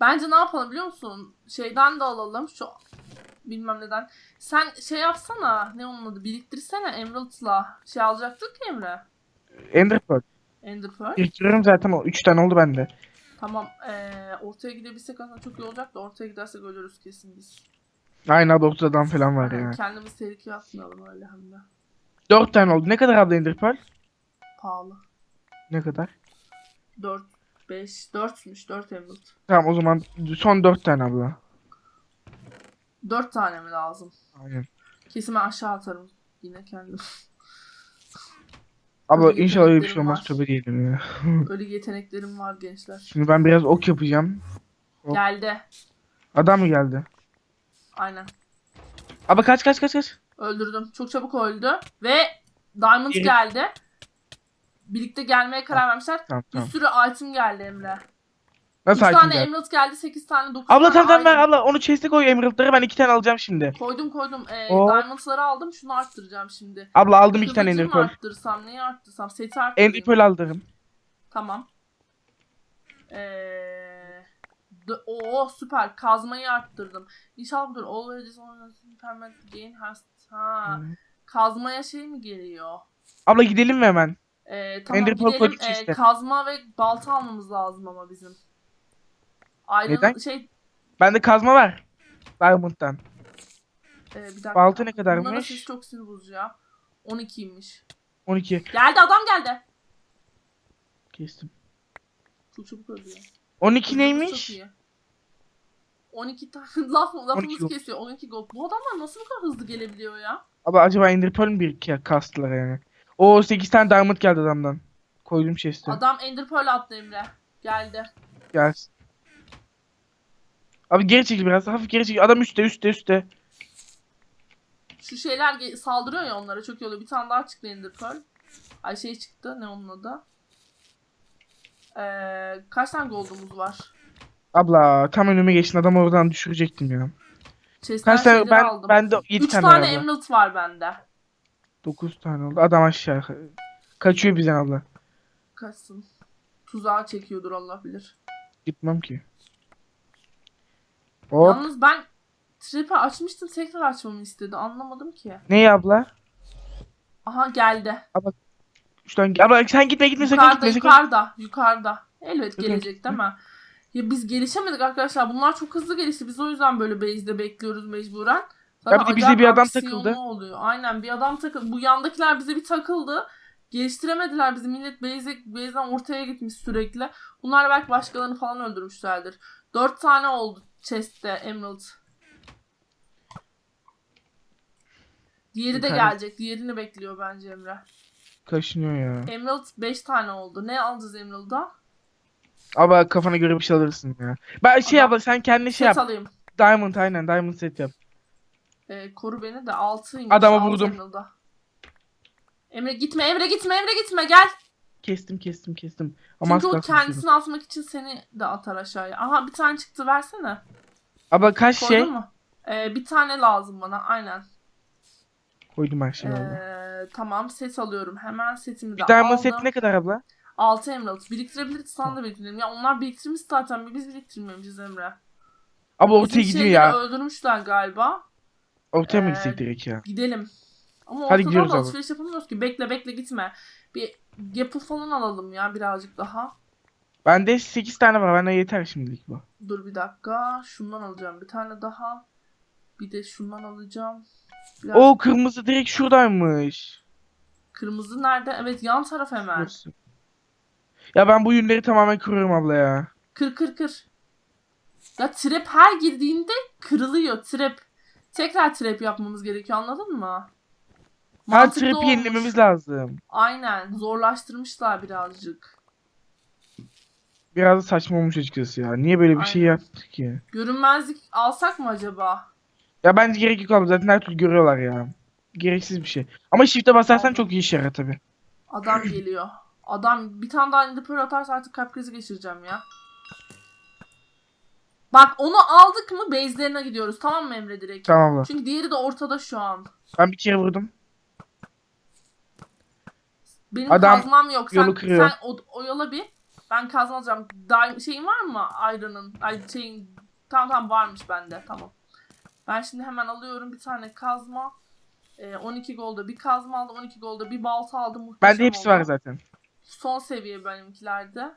[SPEAKER 1] Bence ne yapalım biliyor musun? Şeyden de alalım. Şu bilmem neden. Sen şey yapsana. Ne onun adı? Biriktirsene Emerald'la. Şey alacaktık ya Emre.
[SPEAKER 2] Ender Pearl.
[SPEAKER 1] Ender Pearl.
[SPEAKER 2] Biriktiriyorum zaten o 3 tane oldu bende.
[SPEAKER 1] Tamam. Ee, ortaya gidebilsek aslında çok iyi olacak da ortaya gidersek ölürüz kesin biz.
[SPEAKER 2] Aynı abi ortadan falan var
[SPEAKER 1] Yani
[SPEAKER 2] ya.
[SPEAKER 1] Kendimiz tehlikeye atmayalım öyle hem de.
[SPEAKER 2] 4 tane oldu. Ne kadar abla Ender Pearl?
[SPEAKER 1] Pahalı.
[SPEAKER 2] Ne kadar?
[SPEAKER 1] 4, 5, 4'müş 4 Emerald.
[SPEAKER 2] Tamam o zaman son 4 tane abla.
[SPEAKER 1] 4 tane mi lazım?
[SPEAKER 2] Aynen.
[SPEAKER 1] Kesin ben aşağı atarım yine kendim. [laughs]
[SPEAKER 2] Abla
[SPEAKER 1] Öyle
[SPEAKER 2] inşallah öyle bir şey olmaz.
[SPEAKER 1] var.
[SPEAKER 2] Tabii diyelim ya. [laughs]
[SPEAKER 1] Öyle yeteneklerim var gençler.
[SPEAKER 2] Şimdi ben biraz ok yapacağım. Hop.
[SPEAKER 1] Geldi.
[SPEAKER 2] Adam mı geldi?
[SPEAKER 1] Aynen.
[SPEAKER 2] Abla kaç kaç kaç kaç.
[SPEAKER 1] Öldürdüm. Çok çabuk öldü. Ve Diamond geldi. Birlikte gelmeye karar vermişler.
[SPEAKER 2] Tamam
[SPEAKER 1] Bir
[SPEAKER 2] tamam.
[SPEAKER 1] sürü item geldi Emre.
[SPEAKER 2] Nasıl
[SPEAKER 1] 3
[SPEAKER 2] hakim
[SPEAKER 1] tane
[SPEAKER 2] geldi?
[SPEAKER 1] emerald geldi 8 tane 9
[SPEAKER 2] Abla
[SPEAKER 1] tane
[SPEAKER 2] tamam tamam ver
[SPEAKER 1] iron.
[SPEAKER 2] abla onu chest'e koy emerald'ları ben iki tane alacağım şimdi.
[SPEAKER 1] Koydum koydum. Ee,
[SPEAKER 2] Oo.
[SPEAKER 1] diamondları aldım şunu arttıracağım şimdi.
[SPEAKER 2] Abla aldım iki tane
[SPEAKER 1] Kılıcı
[SPEAKER 2] ender
[SPEAKER 1] mı
[SPEAKER 2] pearl.
[SPEAKER 1] arttırsam neyi arttırsam seti arttırayım.
[SPEAKER 2] Ender pearl aldırım.
[SPEAKER 1] Tamam. Ee, d- Oo süper. Kazmayı arttırdım. İnşallah budur. Already permanent gain has... Ha. Kazmaya şey mi geliyor?
[SPEAKER 2] Abla gidelim mi hemen?
[SPEAKER 1] Ee, tamam
[SPEAKER 2] Ender Pearl
[SPEAKER 1] gidelim. Ee,
[SPEAKER 2] işte.
[SPEAKER 1] kazma ve balta almamız lazım ama bizim. Iron
[SPEAKER 2] Neden?
[SPEAKER 1] şey
[SPEAKER 2] Bende kazma var. Diamond'dan.
[SPEAKER 1] e, bir dakika.
[SPEAKER 2] Balta ne kadarmış?
[SPEAKER 1] sesi çok sinir bozucu ya. 12'ymiş.
[SPEAKER 2] 12.
[SPEAKER 1] Geldi adam geldi.
[SPEAKER 2] Kestim.
[SPEAKER 1] Çok çabuk öldü ya.
[SPEAKER 2] 12
[SPEAKER 1] Çok
[SPEAKER 2] neymiş?
[SPEAKER 1] iyi. 12 tane [laughs] laf, lafımızı
[SPEAKER 2] 12 gold.
[SPEAKER 1] kesiyor. 12 gold. Bu adamlar nasıl bu kadar hızlı gelebiliyor ya?
[SPEAKER 2] Abla acaba Ender Pearl mi bir ya kastılar yani? O 8 tane diamond geldi adamdan. Koydum chest'e.
[SPEAKER 1] Adam Ender Pearl attı Emre. Geldi.
[SPEAKER 2] Gelsin. Abi geri çekil biraz. Hafif geri çekil. Adam üstte üstte üstte.
[SPEAKER 1] Şu şeyler saldırıyor ya onlara çok iyi oluyor. Bir tane daha çıktı Ender Pearl. Ay şey çıktı. Ne onun adı? Ee, kaç tane gold'umuz var?
[SPEAKER 2] Abla tam önüme geçtin. Adam oradan düşürecektim ya.
[SPEAKER 1] Chest'ten
[SPEAKER 2] Kaç tane? Ben,
[SPEAKER 1] aldım.
[SPEAKER 2] ben de 7
[SPEAKER 1] 3
[SPEAKER 2] tane,
[SPEAKER 1] tane,
[SPEAKER 2] var abla.
[SPEAKER 1] emerald var bende.
[SPEAKER 2] 9 tane oldu. Adam aşağı. Kaçıyor bizden abla.
[SPEAKER 1] Kaçsın. Tuzağa çekiyordur Allah bilir.
[SPEAKER 2] Gitmem ki. Hop.
[SPEAKER 1] Yalnız ben trap'i açmıştım tekrar açmamı istedi. Anlamadım ki.
[SPEAKER 2] Ne abla?
[SPEAKER 1] Aha geldi.
[SPEAKER 2] Şuradan abla sen gitme gitme sakın gitme sakın.
[SPEAKER 1] yukarıda, yukarıda. Elbet gelecek değil mi? Ya biz gelişemedik arkadaşlar. Bunlar çok hızlı gelişti. Biz o yüzden böyle base'de bekliyoruz mecburen.
[SPEAKER 2] Ya bir de bize bir adam takıldı.
[SPEAKER 1] Oluyor. Aynen bir adam takıldı. Bu yandakiler bize bir takıldı. Geliştiremediler bizi. Millet base'e, base'den ortaya gitmiş sürekli. Bunlar belki başkalarını falan öldürmüşlerdir. Dört tane oldu chest'te emerald. Diğeri de gelecek. Diğerini bekliyor bence Emre.
[SPEAKER 2] Kaşınıyor ya.
[SPEAKER 1] Emerald 5 tane oldu. Ne alacağız Emerald'a?
[SPEAKER 2] Abla kafana göre bir şey alırsın ya. Ben şey abla sen kendi şey
[SPEAKER 1] Set
[SPEAKER 2] yap.
[SPEAKER 1] alayım.
[SPEAKER 2] Diamond aynen diamond set yap.
[SPEAKER 1] Ee, koru beni de 6'ymış.
[SPEAKER 2] Adama vurdum.
[SPEAKER 1] Emre gitme Emre gitme Emre gitme gel.
[SPEAKER 2] Kestim kestim kestim. Ama
[SPEAKER 1] Çünkü o kendisini atmak için seni de atar aşağıya. Aha bir tane çıktı versene.
[SPEAKER 2] Abla kaç
[SPEAKER 1] Koydun
[SPEAKER 2] şey?
[SPEAKER 1] mu? Ee, bir tane lazım bana aynen.
[SPEAKER 2] Koydum her şeyi abla.
[SPEAKER 1] Ee, tamam set alıyorum. Hemen setimi de
[SPEAKER 2] Bir diamond
[SPEAKER 1] aldım.
[SPEAKER 2] set ne kadar abla?
[SPEAKER 1] 6 Emerald. Biriktirebiliriz sana da biriktirelim. Ya onlar biriktirmiş zaten. Biz biriktirmemişiz Emre.
[SPEAKER 2] Abla ortaya gidiyor ya.
[SPEAKER 1] öldürmüşler galiba.
[SPEAKER 2] Ortaya mı
[SPEAKER 1] Ee,
[SPEAKER 2] gitsek direkt ya?
[SPEAKER 1] Gidelim. Ama
[SPEAKER 2] Hadi gidiyoruz
[SPEAKER 1] da alışveriş yapamıyoruz ki. Bekle bekle gitme. Bir Gapple falan alalım ya birazcık daha.
[SPEAKER 2] Bende 8 tane var. Bana yeter şimdilik bu.
[SPEAKER 1] Dur bir dakika. Şundan alacağım bir tane daha. Bir de şundan alacağım. Biraz
[SPEAKER 2] O kırmızı direkt şuradaymış.
[SPEAKER 1] kırmızı nerede? Evet yan taraf hemen.
[SPEAKER 2] Burası. Ya ben bu yünleri tamamen kırıyorum abla ya.
[SPEAKER 1] Kır kır kır. Ya trap her girdiğinde kırılıyor trap. Tekrar trap yapmamız gerekiyor anladın mı?
[SPEAKER 2] Her
[SPEAKER 1] Mantıklı olmuş.
[SPEAKER 2] yenilememiz lazım.
[SPEAKER 1] Aynen zorlaştırmışlar birazcık.
[SPEAKER 2] Biraz da saçma olmuş açıkçası ya. Niye böyle bir şey
[SPEAKER 1] Aynen.
[SPEAKER 2] yaptık ki?
[SPEAKER 1] Görünmezlik alsak mı acaba?
[SPEAKER 2] Ya bence gerek yok abla. Zaten her türlü görüyorlar ya. Gereksiz bir şey. Ama shift'e basarsan çok iyi işe yarar tabii.
[SPEAKER 1] Adam geliyor. Adam bir tane daha Ender Pearl atarsa artık kalp krizi geçireceğim ya. Bak onu aldık mı base'lerine gidiyoruz tamam mı Emre direkt?
[SPEAKER 2] Tamam.
[SPEAKER 1] Çünkü diğeri de ortada şu an.
[SPEAKER 2] Ben bir kere vurdum.
[SPEAKER 1] Benim
[SPEAKER 2] Adam
[SPEAKER 1] kazmam yok. Sen,
[SPEAKER 2] yolu kırıyor.
[SPEAKER 1] sen o, oyala bir. Ben kazma alacağım. Daim, şeyin var mı? Iron'ın. Ay şeyin. Tamam tamam varmış bende. Tamam. Ben şimdi hemen alıyorum bir tane kazma. Ee, 12 golda bir kazma aldım. 12 golda bir balta aldım. Muhteşem
[SPEAKER 2] Bende hepsi
[SPEAKER 1] oldu.
[SPEAKER 2] var zaten.
[SPEAKER 1] Son seviye benimkilerde.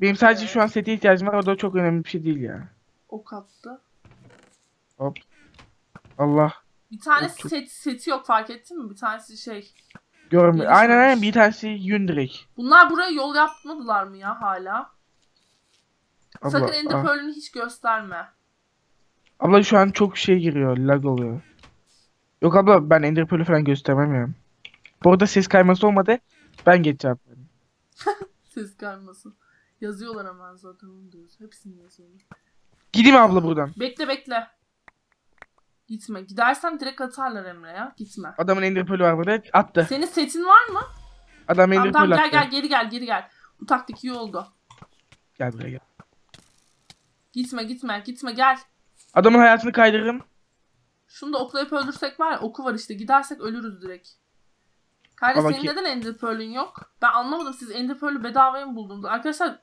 [SPEAKER 2] Benim sadece
[SPEAKER 1] Evet.
[SPEAKER 2] şu an sete ihtiyacım var. O da çok önemli bir şey değil ya.
[SPEAKER 1] Ok attı.
[SPEAKER 2] Allah.
[SPEAKER 1] Bir tane
[SPEAKER 2] çok-
[SPEAKER 1] set, seti yok fark ettin mi? Bir tanesi şey.
[SPEAKER 2] Görmüyor. Aynen aynen bir tanesi yün.
[SPEAKER 1] Bunlar buraya yol yapmadılar mı ya hala?
[SPEAKER 2] Abla,
[SPEAKER 1] Sakın Ender
[SPEAKER 2] ah.
[SPEAKER 1] Pearl'ünü hiç gösterme.
[SPEAKER 2] abla şu an çok şey giriyor. Lag oluyor. Yok abla ben Ender Pearl'ü falan göstermem ya. Bu arada ses kayması olmadı. Ben geç verdim. [laughs]
[SPEAKER 1] Ses gelmesin. Yazıyorlar hemen zaten onu diyoruz. Hepsini yazıyorlar.
[SPEAKER 2] Gideyim abla buradan.
[SPEAKER 1] Bekle bekle. Gitme. Gidersen direkt atarlar Emre ya. Gitme.
[SPEAKER 2] Adamın Ender Pearl'ü var burada. Attı.
[SPEAKER 1] Senin setin var mı?
[SPEAKER 2] Adam Ender Pearl
[SPEAKER 1] gel
[SPEAKER 2] attı.
[SPEAKER 1] gel geri gel geri gel. Bu taktik iyi oldu.
[SPEAKER 2] Gel buraya gel.
[SPEAKER 1] Gitme gitme gitme gel.
[SPEAKER 2] Adamın hayatını kaydırırım.
[SPEAKER 1] Şunu da oklayıp öldürsek var ya oku var işte gidersek ölürüz direkt. Kardeş
[SPEAKER 2] Ama
[SPEAKER 1] senin
[SPEAKER 2] ki-
[SPEAKER 1] neden Ender Pearl'ün yok? Ben anlamadım siz Ender Pearl'ü bedavaya mı buldunuz? Arkadaşlar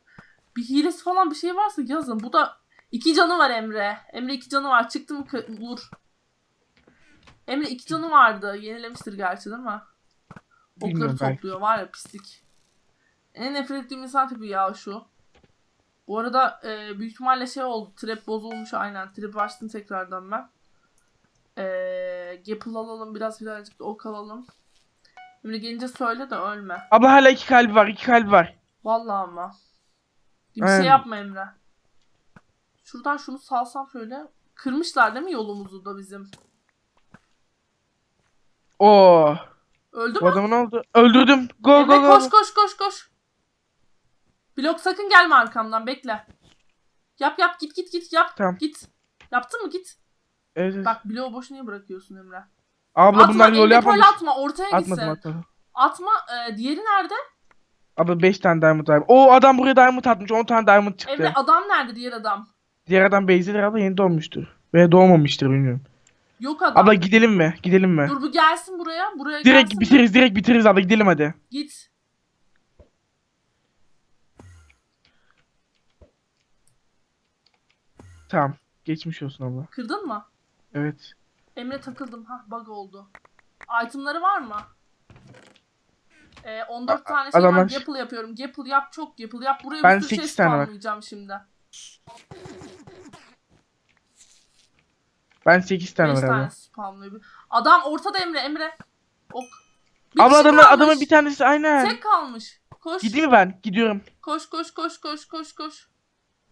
[SPEAKER 1] bir hilesi falan bir şey varsa yazın. Bu da iki canı var Emre. Emre iki canı var. Çıktı mı vur. Emre iki canı vardı. Yenilemiştir gerçi değil mi? Okları
[SPEAKER 2] Bilmiyorum,
[SPEAKER 1] topluyor var ya pislik. En nefret ettiğim insan tipi ya şu. Bu arada e, büyük ihtimalle şey oldu. Trap bozulmuş aynen. Trap açtım tekrardan ben. E, Gapple alalım biraz birazcık da ok alalım. Emre gelince söyle de ölme.
[SPEAKER 2] Abla hala iki kalbi var. iki kalbi var.
[SPEAKER 1] Vallahi ama. Bir
[SPEAKER 2] Aynen.
[SPEAKER 1] şey yapma Emre. Şuradan şunu salsam şöyle. Kırmışlar değil mi yolumuzu da bizim?
[SPEAKER 2] Oo.
[SPEAKER 1] Öldü
[SPEAKER 2] Bu
[SPEAKER 1] mü?
[SPEAKER 2] adamı ne oldu? Öldürdüm. Go
[SPEAKER 1] Emre
[SPEAKER 2] go go.
[SPEAKER 1] koş koş koş koş. Blok sakın gelme arkamdan bekle. Yap yap git git git yap.
[SPEAKER 2] Tamam.
[SPEAKER 1] Git. Yaptın mı git.
[SPEAKER 2] Evet, evet.
[SPEAKER 1] Bak bloğu boş niye bırakıyorsun Emre?
[SPEAKER 2] Abla
[SPEAKER 1] atma
[SPEAKER 2] bunlar yol
[SPEAKER 1] Pearl
[SPEAKER 2] yapmamış.
[SPEAKER 1] atma ortaya gitsin.
[SPEAKER 2] Atmadım atmadım.
[SPEAKER 1] Atma e, diğeri nerede?
[SPEAKER 2] Abla 5 tane diamond var. Oo adam buraya diamond atmış. 10 tane diamond çıktı.
[SPEAKER 1] Emre adam nerede diğer adam?
[SPEAKER 2] Diğer adam Beyzi'dir abla yeni doğmuştur. Veya doğmamıştır bilmiyorum.
[SPEAKER 1] Yok adam.
[SPEAKER 2] Abla gidelim mi? Gidelim mi?
[SPEAKER 1] Dur bu gelsin buraya. Buraya
[SPEAKER 2] Direkt
[SPEAKER 1] gelsin.
[SPEAKER 2] bitiririz direkt bitiririz abla gidelim hadi.
[SPEAKER 1] Git.
[SPEAKER 2] Tamam. Geçmiş olsun abla.
[SPEAKER 1] Kırdın mı?
[SPEAKER 2] Evet.
[SPEAKER 1] Emre takıldım. ha bug oldu. Itemları var mı? Ee, 14
[SPEAKER 2] A-
[SPEAKER 1] tane şey
[SPEAKER 2] adamlar-
[SPEAKER 1] var. Gapple yapıyorum. Gapple yap çok gapple yap. Buraya
[SPEAKER 2] Ben
[SPEAKER 1] bir sürü şey
[SPEAKER 2] sekiz tane var.
[SPEAKER 1] spamlayacağım şimdi.
[SPEAKER 2] Ben 8 tane
[SPEAKER 1] 5
[SPEAKER 2] var
[SPEAKER 1] tane spamlıyor. Adam ortada Emre. Emre. Ok. Bir
[SPEAKER 2] Abla
[SPEAKER 1] kişi
[SPEAKER 2] adamın,
[SPEAKER 1] kalmış.
[SPEAKER 2] adamın bir tanesi aynen.
[SPEAKER 1] Tek kalmış. Koş.
[SPEAKER 2] Gideyim mi ben? Gidiyorum.
[SPEAKER 1] Koş koş koş koş koş koş.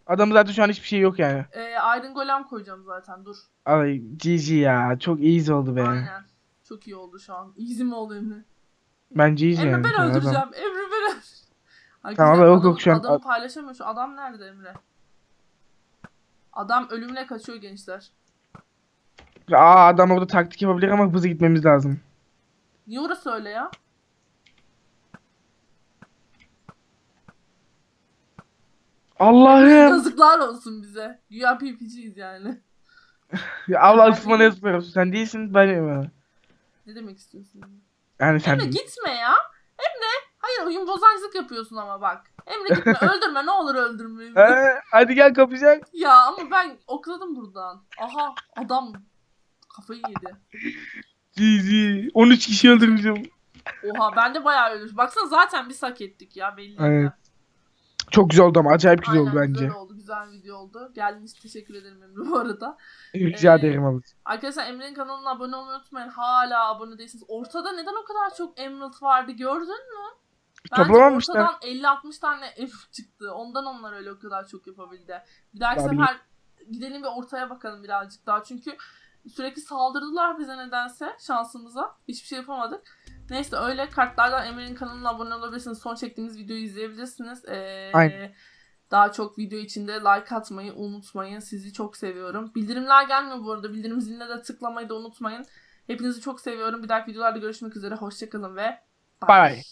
[SPEAKER 2] Adamın zaten şu an hiçbir şey yok yani.
[SPEAKER 1] Ee, Iron Golem koyacağım zaten. Dur.
[SPEAKER 2] Ay GG ya. Çok easy oldu be.
[SPEAKER 1] Aynen. Çok iyi oldu şu an. Easy mi oldu Emre?
[SPEAKER 2] Ben GG
[SPEAKER 1] Emre
[SPEAKER 2] yani.
[SPEAKER 1] ben
[SPEAKER 2] Adam-
[SPEAKER 1] öldüreceğim. Emre ben öldüreceğim.
[SPEAKER 2] Tamam, yok, yok, şu an-
[SPEAKER 1] Adamı paylaşamıyor. Şu adam nerede Emre? Adam ölümüne kaçıyor gençler.
[SPEAKER 2] Aa adam orada taktik yapabilir ama hızlı gitmemiz lazım.
[SPEAKER 1] Niye orası öyle ya?
[SPEAKER 2] Allah'ım.
[SPEAKER 1] Yazıklar olsun bize. Güya PPG'yiz yani.
[SPEAKER 2] Ya Allah ısmarla yazmıyorsun. Sen değilsin ben.
[SPEAKER 1] Ne demek istiyorsun?
[SPEAKER 2] Yani sen
[SPEAKER 1] Emre gitme ya. Emre. Hayır oyun bozancılık yapıyorsun ama bak. Emre gitme [laughs] öldürme ne olur öldürme.
[SPEAKER 2] Ee, hadi gel kapışak.
[SPEAKER 1] ya ama ben okladım buradan. Aha adam kafayı yedi.
[SPEAKER 2] GG. 13 kişi öldürmüşüm.
[SPEAKER 1] Oha ben de bayağı ölmüş. Baksana zaten biz hak ettik ya belli.
[SPEAKER 2] Evet. Çok güzel oldu ama acayip güzel
[SPEAKER 1] Aynen,
[SPEAKER 2] oldu bence.
[SPEAKER 1] Güzel oldu. Güzel video oldu. Geldiğiniz için teşekkür ederim Emre bu arada.
[SPEAKER 2] Rica
[SPEAKER 1] Ee,
[SPEAKER 2] ederim abi.
[SPEAKER 1] Arkadaşlar Emre'nin kanalına abone olmayı unutmayın. Hala abone değilsiniz. Ortada neden o kadar çok Emerald vardı gördün mü? Bence
[SPEAKER 2] Toplamamışlar.
[SPEAKER 1] ortadan 50-60 tane Emerald çıktı. Ondan onlar öyle o kadar çok yapabildi. Bir dahaki
[SPEAKER 2] Tabii.
[SPEAKER 1] sefer gidelim bir ortaya bakalım birazcık daha. Çünkü sürekli saldırdılar bize nedense şansımıza. Hiçbir şey yapamadık. Neyse öyle kartlardan Emre'nin kanalına abone olabilirsiniz. Son çektiğimiz videoyu izleyebilirsiniz. Ee,
[SPEAKER 2] Aynen.
[SPEAKER 1] Daha çok video içinde like atmayı unutmayın. Sizi çok seviyorum. Bildirimler gelmiyor bu arada. Bildirim ziline de tıklamayı da unutmayın. Hepinizi çok seviyorum. Bir dahaki videolarda görüşmek üzere. Hoşçakalın ve
[SPEAKER 2] Bye.